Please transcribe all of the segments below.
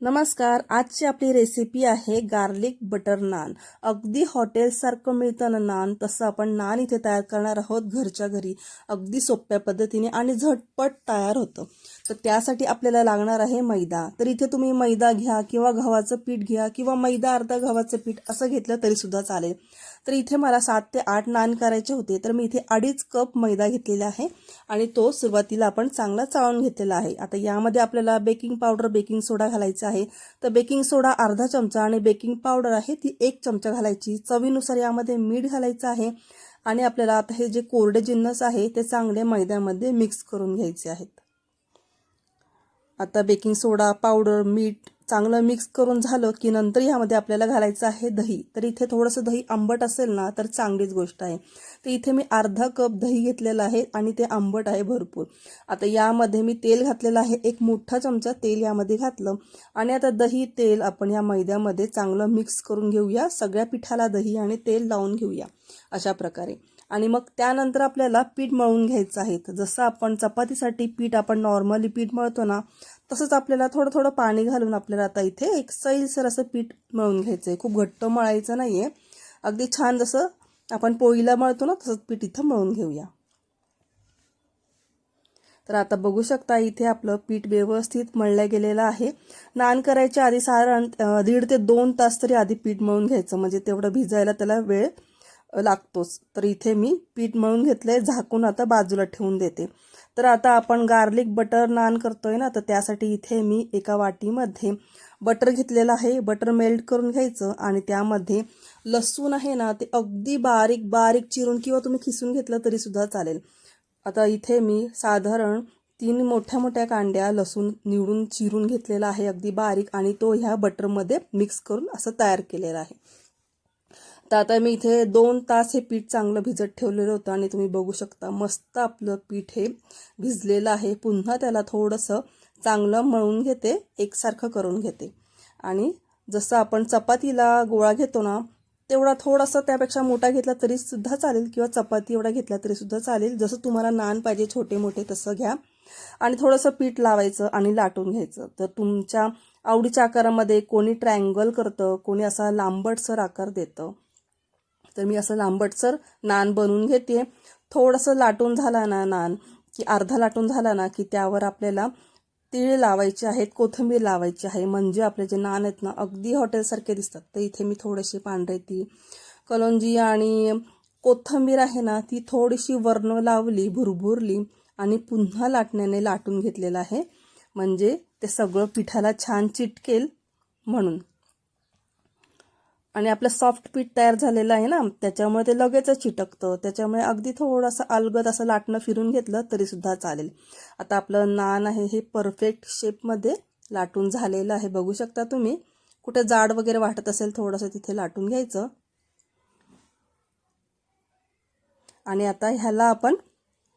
नमस्कार आजची आपली रेसिपी आहे गार्लिक बटर नान अगदी हॉटेलसारखं मिळतं ना नान तसं आपण नान इथे तयार करणार आहोत घरच्या घरी. अगदी सोप्या पद्धतीने आणि झटपट तयार होतं. तर त्यासाठी आपल्याला लागणार आहे मैदा. तर इथे तुम्ही मैदा घ्या किंवा गव्हाचं पीठ घ्या किंवा मैदा अर्धा गव्हाचं पीठ असं घेतलं तरी सुद्धा चालेल. तर इथे मला सात ते आठ नान करायचे होते. तर मी इथे अडीच कप मैदा घेतलेला आहे आणि तो सुरुवातीला आपण चांगला चाळून घेतलेला आहे. आता यामध्ये आपल्याला बेकिंग पावडर बेकिंग सोडा घालायचा आहे. तर बेकिंग सोडा अर्धा चमचा आणि बेकिंग पावडर आहे ती एक चमचा घालायची. चवीनुसार यामध्ये मीठ घालायचं आहे आणि आपल्याला आता हे जे कोरडे जिन्नस आहे ते चांगले मैद्यामध्ये मिक्स करून घ्यायचे आहेत. आता बेकिंग सोडा पावडर मीठ चांगलं मिक्स करून झालं की नंतर ह्यामध्ये आपल्याला घालायचं आहे दही. तर इथे थोडंसं दही आंबट असेल ना तर चांगलीच गोष्ट आहे. तर इथे मी अर्धा कप दही घेतलेलं आहे आणि ते आंबट आहे भरपूर. आता यामध्ये मी तेल घातलेलं आहे. एक मोठा चमचा तेल यामध्ये घातलं. आणि आता दही तेल आपण या मैद्यामध्ये चांगलं मिक्स करून घेऊया. सगळ्या पिठाला दही आणि तेल लावून घेऊया अशा प्रकारे. आणि मग त्यानंतर आपल्याला पीठ मळून घ्यायचं आहे. जसं आपण चपातीसाठी पीठ आपण नॉर्मली पीठ मळतो ना तसंच आपल्याला थोडं थोडं पाणी घालून आपल्याला आता इथे एक सैलसर असं पीठ मळून घ्यायचं आहे खूप घट्ट मळायचं नाही आहे अगदी छान जसं आपण पोळीला मळतो ना तसंच पीठ इथं मळून घेऊया. तर आता बघू शकता इथे आपलं पीठ व्यवस्थित मळलं गेलेलं आहे. नान करायच्या आधी साधारण दीड ते दोन तास तरी आधी पीठ मळून घ्यायचं. म्हणजे तेवढं भिजायला त्याला वेळ लागतोच. तर इथे मी पीठ मळून घेतलंय. झाकून आता बाजूला ठेवून देते. तर आता आपण गार्लिक बटर नान करतोय ना तर त्यासाठी इथे मी एका वाटीमध्ये बटर घेतलेलं आहे. बटर मेल्ट करून घ्यायचं आणि त्यामध्ये लसूण आहे ना ते अगदी बारीक बारीक चिरून किंवा तुम्ही खिसून घेतलं तरी सुद्धा चालेल. आता इथे मी साधारण तीन मोठ्या मोठ्या कांड्या लसूण निवडून चिरून घेतलेला आहे अगदी बारीक आणि तो ह्या बटरमध्ये मिक्स करून असं तयार केलेला आहे. तर आता मी इथे दोन तास हे पीठ चांगलं भिजत ठेवलेलं होतं आणि तुम्ही बघू शकता मस्त आपलं पीठ हे भिजलेलं आहे. पुन्हा त्याला थोडंसं चांगलं मळून घेते एकसारखं करून घेते. आणि जसं आपण चपातीला गोळा घेतो ना तेवढा थोडासा त्यापेक्षा मोठा घेतला तरी सुद्धा चालेल किंवा चपाती एवढा घेतला तरी सुद्धा चालेल. जसं तुम्हाला नान पाहिजे छोटे मोठे तसं घ्या. आणि थोडंसं पीठ लावायचं आणि लाटून घ्यायचं. तर तुमच्या आवडीच्या आकारामध्ये कोणी ट्रँगल करतं कोणी असा लांबटसर आकार देतं. तर मी असं लांबटसर नान बनवून घेते. थोडंसं लाटून झाला ना नान की अर्धा लाटून झाला ना की त्यावर आपल्याला तीळ लावायचे आहेत कोथिंबीर लावायची आहे. म्हणजे आपले जे नान आहेत ना अगदी हॉटेलसारखे दिसतात. तर इथे मी थोडेसे पांढरे ती कलोंजी आणि कोथिंबीर आहे ना ती थोडीशी वर्ण लावली भुरभुरली आणि पुन्हा लाटण्याने लाटून घेतलेलं आहे. म्हणजे ते सगळं पिठाला छान चिटकेल म्हणून. आणि आपलं सॉफ्ट पीठ तयार झालेलं आहे ना त्याच्यामुळे ते लगेचच चिटकतं. त्याच्यामुळे अगदी थोडंसं अलगद असं लाटणं फिरून घेतलं तरी सुद्धा चालेल. आता आपलं नान आहे हे परफेक्ट शेपमध्ये लाटून झालेलं आहे. बघू शकता तुम्ही कुठे जाड वगैरे वाटत असेल थोडंसं तिथे लाटून घ्यायचं. आणि आता ह्याला आपण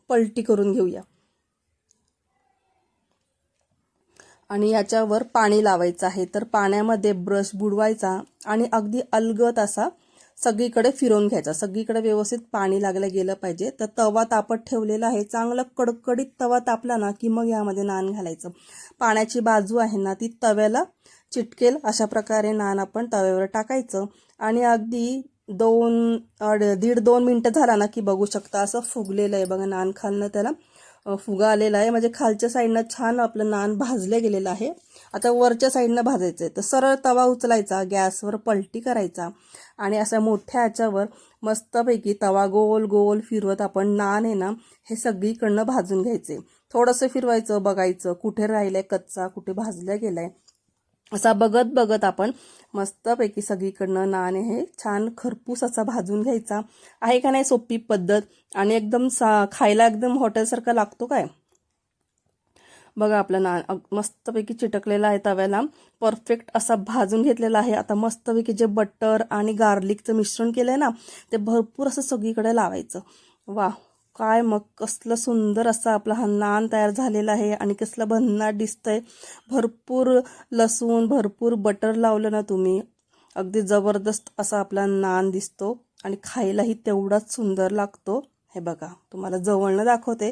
पलटी करून घेऊया. आणि याच्यावर पाणी लावायचं आहे. तर पाण्यामध्ये ब्रश बुडवायचा आणि अगदी अलगत असा सगळीकडे फिरवून घ्यायचा. सगळीकडे व्यवस्थित पाणी लागलं गेलं पाहिजे. तर तवा तापत ठेवलेला आहे. चांगलं कडकडीत तवा तापला ना की मग यामध्ये नान घालायचं. पाण्याची बाजू आहे ना ती तव्याला चिटकेल. अशा प्रकारे नान आपण तव्यावर टाकायचं. आणि अगदी दोन दीड दोन मिनटं झाला ना की बघू शकता असं फुगलेलं आहे. बघा नान खालनं त्याला फुगा आलेला आहे. म्हणजे खालच्या साईडनं छान आपलं नान भाजलं गेलेलं आहे. आता वरच्या साईडनं भाजायचं आहे तर सरळ तवा उचलायचा गॅसवर पलटी करायचा आणि अशा मोठ्या ह्याच्यावर मस्तपैकी तवा गोल गोल फिरवत आपण नान आहे ना हे सगळीकडनं भाजून घ्यायचे. थोडंसं फिरवायचं बघायचं कुठे राहिलं आहे कच्चा कुठे भाजल्या गेलाय. असा बघत बघत आपण मस्तपैकी सगळीकडनं नाणे हे छान खरपूस असा भाजून घ्यायचा. आहे का नाही सोपी पद्धत? आणि एकदम सा खायला एकदम हॉटेलसारखा लागतो काय? बघा आपला ना मस्तपैकी चिटकलेला आहे तव्याला. परफेक्ट असा भाजून घेतलेला आहे. आता मस्तपैकी जे बटर आणि गार्लिकचं मिश्रण केलं आहे ना ते भरपूर असं सगळीकडे लावायचं. वा काय मग कसलं सुंदर असा आपला हा नान तयार झालेला आहे आणि कसलं भन्नाट दिसतंय. भरपूर लसूण भरपूर बटर लावलं ना तुम्ही. अगदी जबरदस्त असा आपला नान दिसतो आणि खायलाही तेवढाच सुंदर लागतो. हे बघा तुम्हाला जवळनं दाखवते.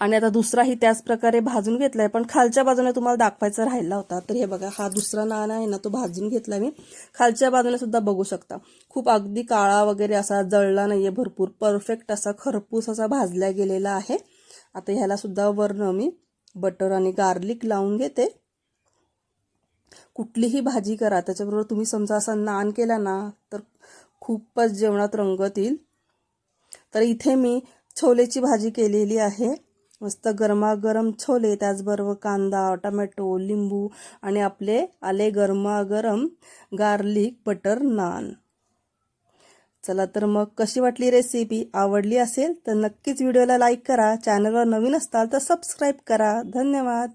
आणि आता दुसराही त्याच प्रकारे भाजून घेतलाय. पण खालच्या बाजूने तुम्हाला दाखवायचा राहिला होता. तर हे बघा हा दुसरा नान आहे ना तो भाजून घेतला मी. खालच्या बाजूने सुद्धा बघू शकता. खूप अगदी काळा वगैरे असा जळला नाहीये भरपूर. परफेक्ट असा खरपूस असा भाजला गेलेला आहे. आता ह्याला सुद्धा वर्ण मी बटर आणि गार्लिक लावून घेते. कुठलीही भाजी करा. त्याच्याबरोबर तुम्ही समजा असा नान केला ना तर खूपच जेवणात रंगत येईल. तर इथे मी छोलेची भाजी केलेली आहे. मस्त गरमागरम छोले त्याचबरोबर कांदा टमॅटो लिंबू आणि आपले आले गरमागरम गार्लिक बटर नान. चला तर मग कशी वाटली रेसिपी आवडली असेल तर नक्कीच व्हिडिओला लाईक करा. चॅनलवर नवीन असताल तर सबस्क्राईब करा. धन्यवाद.